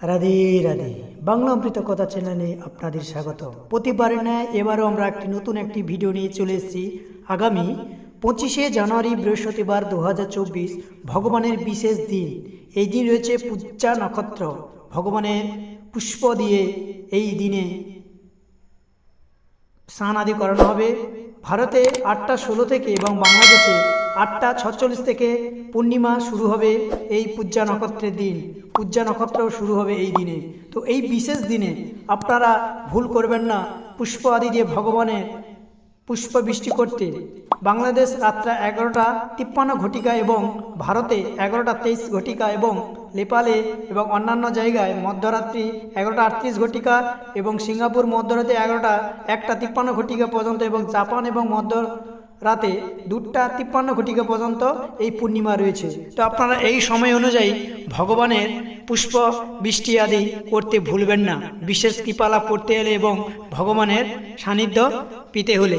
রাধে রাধে। বাংলা অমৃত কথা চ্যানেলে আপনাদের স্বাগত। প্রতিবারে ন্যায় এবারও আমরা একটি নতুন একটি ভিডিও নিয়ে চলে এসেছি। আগামী পঁচিশে জানুয়ারি বৃহস্পতিবার দু হাজার চব্বিশ, ভগবানের বিশেষ দিন। এই দিন রয়েছে পূজা নক্ষত্র। ভগবানের পুষ্প দিয়ে এই দিনে স্নান আদি করানো হবে। ভারতে আটটা ষোলো থেকে এবং বাংলাদেশে আটটা ছচল্লিশ থেকে পূর্ণিমা শুরু হবে এই পূজা নক্ষত্রের দিন। পূজা নক্ষত্র শুরু হবে এই দিনে। তো এই বিশেষ দিনে আপনারা ভুল করবেন না, পুষ্প আদি দিয়ে ভগবানের পুষ্প বৃষ্টি করতে। বাংলাদেশ রাত্রা এগারোটা তিপ্পান্ন ঘটিকা এবং ভারতে এগারোটা তেইশ ঘটিকা এবং নেপালে এবং অন্যান্য জায়গায় মধ্যরাত্রি এগারোটা আটত্রিশ ঘটিকা এবং সিঙ্গাপুর মধ্যরাতে এগারোটা একটা তিপ্পান্ন ঘটিকা পর্যন্ত এবং জাপান এবং মধ্য রাতে দুটা তিপ্পান্ন ঘটিকা পর্যন্ত এই পূর্ণিমা রয়েছে। তো আপনারা এই সময় অনুযায়ী ভগবানের পুষ্প, বৃষ্টি আদি করতে ভুলবেন না। বিশেষ কৃপালাভ করতে হলে এবং ভগবানের সান্নিধ্য পিতে হলে।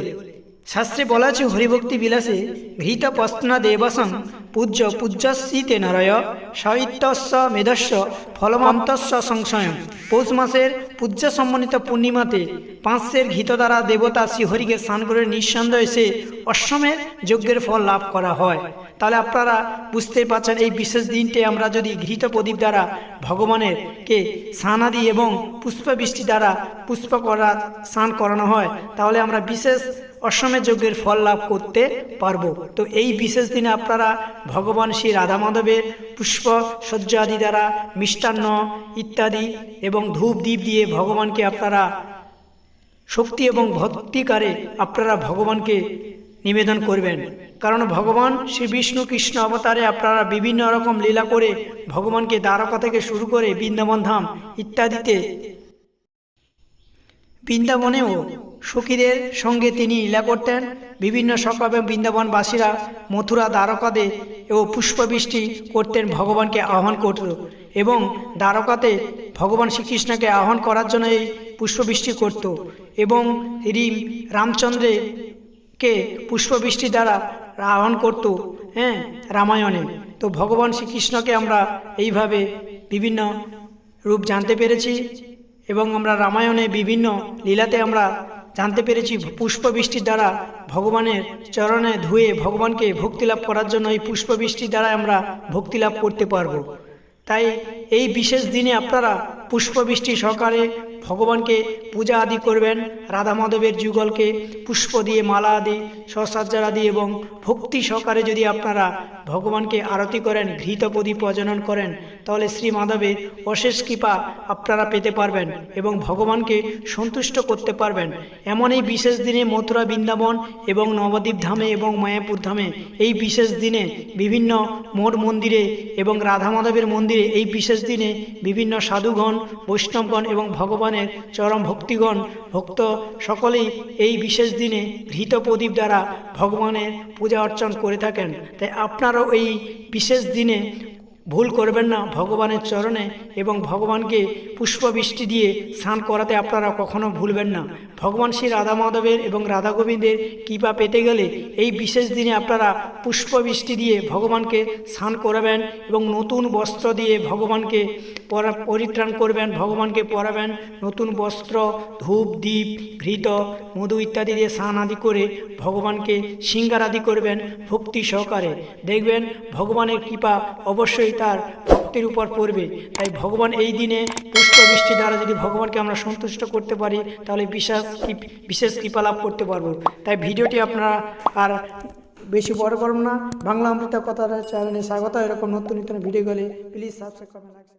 শাস্ত্রে বলা আছে, হরিভক্তি বিলাসে ঘৃত পস্তনা দেবসং পূজ্য পূজ্যশ্রীতে নরয় সাহিত্যস্য মেধস্য ফলমান্তস্য সংশয় পৌষ মাসের পূজ্য সম্মানিত পূর্ণিমাতে পাঁচশের ঘিত দ্বারা দেবতা শ্রীহরিকে স্নান করে নিঃসন্দেহে সে অশ্বমের যজ্ঞের ফল লাভ করা হয়। তাহলে আপনারা বুঝতেই পারছেন এই বিশেষ দিনটি আমরা যদি ঘৃত প্রদীপ দ্বারা ভগবানের কে স্নানাদি এবং পুষ্পবৃষ্টি দ্বারা পুষ্প করা, স্নান করানো হয়, তাহলে আমরা বিশেষ অশ্বমের যজ্ঞের ফল লাভ করতে পারব। তো এই বিশেষ দিনে আপনারা ভগবান শ্রী রাধা মাধবের পুষ্প সজ্জা আদি দ্বারা মিষ্টান্ন ইত্যাদি এবং ধূপ দ্বীপ দিয়ে ভগবানকে আপনারা শক্তি এবং ভক্তিকারে আপনারা ভগবানকে নিবেদন করবেন। কারণ ভগবান শ্রী বিষ্ণু কৃষ্ণ অবতারে আপনারা বিভিন্ন রকম লীলা করে ভগবানকে দ্বারকা থেকে শুরু করে বৃন্দাবন ধাম ইত্যাদিতে বৃন্দাবনেও সখীদের সঙ্গে তিনি লীলা করতেন। বিভিন্ন সকাল এবং বৃন্দাবনবাসীরা মথুরা দ্বারকাতে ও পুষ্পবৃষ্টি করতেন ভগবানকে আহ্বান করত এবং দ্বারকাতে ভগবান শ্রীকৃষ্ণকে আহ্বান করার জন্য এই পুষ্পবৃষ্টি করত এবং রিম রামচন্দ্রকে পুষ্পবৃষ্টি দ্বারা আহ্বান করত হ্যাঁ রামায়ণে। তো ভগবান শ্রীকৃষ্ণকে আমরা এইভাবে বিভিন্ন রূপ জানতে পেরেছি এবং আমরা রামায়ণে বিভিন্ন লীলাতে আমরা জানতে পেরেছি পুষ্পবৃষ্টির দ্বারা ভগবানের চরণে ধুয়ে ভগবানকে ভক্তি লাভ করার জন্য এই পুষ্পবৃষ্টির দ্বারা আমরা ভক্তি লাভ করতে পারব। তাই এই বিশেষ দিনে আপনারা পুষ্পবৃষ্টি সহকারে ভগবানকে পূজা আদি করবেন, রাধা মাধবের যুগলকে পুষ্প দিয়ে, মালা আদি সসাজ্জার আদি এবং ভক্তি সহকারে যদি আপনারা ভগবানকে আরতি করেন, ঘৃত প্রদীপ প্রজনন করেন, তাহলে শ্রী মাধবের অশেষ কৃপা আপনারা পেতে পারবেন এবং ভগবানকে সন্তুষ্ট করতে পারবেন। এমন এই বিশেষ দিনে মথুরা বৃন্দাবন এবং নবদ্বীপ ধামে এবং মায়াপুর ধামে এই বিশেষ দিনে বিভিন্ন মোড় মন্দিরে এবং রাধা মাধবের মন্দিরে এই বিশেষ দিনে বিভিন্ন সাধুগণ বৈষ্ণবগণ এবং ভগবানের চরম ভক্তিগণ, ভক্ত সকলেই এই বিশেষ দিনে ঘৃত প্রদীপ দ্বারা ভগবানের পূজা অর্চন করে থাকেন। তাই আপনারাও এই বিশেষ দিনে ভুল করবেন না ভগবানের চরণে এবং ভগবানকে পুষ্পবৃষ্টি দিয়ে স্নান করাতে আপনারা কখনো ভুলবেন না। ভগবান শ্রী রাধা মাধবের এবং রাধা গোবিন্দের কৃপা পেতে গেলে এই বিশেষ দিনে আপনারা পুষ্পবৃষ্টি দিয়ে ভগবানকে স্নান করাবেন এবং নতুন বস্ত্র দিয়ে ভগবানকে পরা, পরিত্রাণ করবেন, ভগবানকে পরাবেন। নতুন বস্ত্র, ধূপ দ্বীপ ঘৃত, মধু ইত্যাদি দিয়ে স্নান আদি করে ভগবানকে সিঙ্গার আদি করবেন ভক্তি সহকারে। দেখবেন ভগবানের কৃপা অবশ্যই তার ভক্তির উপর পড়বে। তাই ভগবান এই দিনে পুষ্পবৃষ্টি দ্বারা যদি ভগবানকে আমরা সন্তুষ্ট করতে পারি, তাহলে বিশেষ বিশেষ কৃপা লাভ করতে পারব। তাই ভিডিওটি আপনারা আর বেশি বড় করব না। বাংলা অমৃতা কথা চ্যানেলে স্বাগত। এরকম নতুন নতুন ভিডিও গেলে প্লিজ সাবস্ক্রাইব করবেন।